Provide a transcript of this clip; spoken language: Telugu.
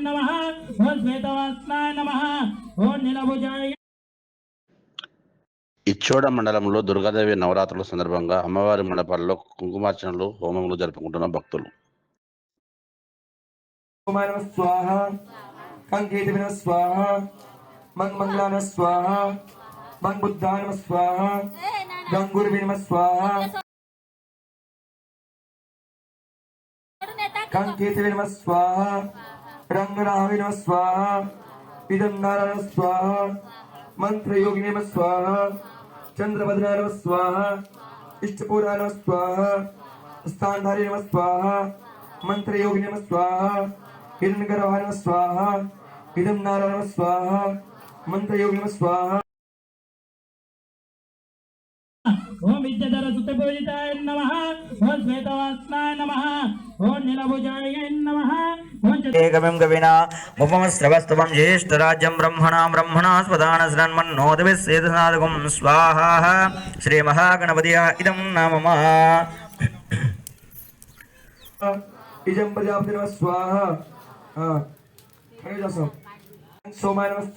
నమ. ఓం శ్వేతవాస్నాయ నమ. ఓం నీలభుజాయ ఇచ్చోడ మండలంలో దుర్గాదేవి నవరాత్రుల సందర్భంగా అమ్మవారి మండపాల్లో కుంకుమార్చనలు హోమములు జరుపుకుంటున్న భక్తులు. స్వాహ స్వాహ స్వాహ. కంకేతి నమ స్వాహ రంగనామి నమ స్వాహ ఇదం స్వాహ మంత్రయోగి నమ స్వాహ చంద్రభద్రాయ నమ స్వాహ ఇష్టపూరాయ నమ స్వాహ స్థానధారి నమ స్వాహ మంత్రయోగి నమ స్వాహ హిరణ్యగర్భాయ నమ స్వాహ ఇదం నమ స్వాహ మంత్రయోగి నమ స్వాహ ఓం విద్యాధర సుతపూజితాయ నమ ఓం శ్వేతవాస్నాయ నమ ఓం నీలభుజాయ నమ ఓం చతుర్ ఏకమిం కవినా ఉపమశ్రవస్తవం జ్యేష్ఠరాజ్యం బ్రహ్మణా బ్రహ్మణా స్వదానశ్రన్మన్నోదవిస్సేదసాధకం స్వాహా శ్రీమహాగణపతియ ఇదం నామమా ఇజం ప్రజాపతి నమ స్వాహ ఆ, హరే దాసం. సోమాయ నమ స్వాహ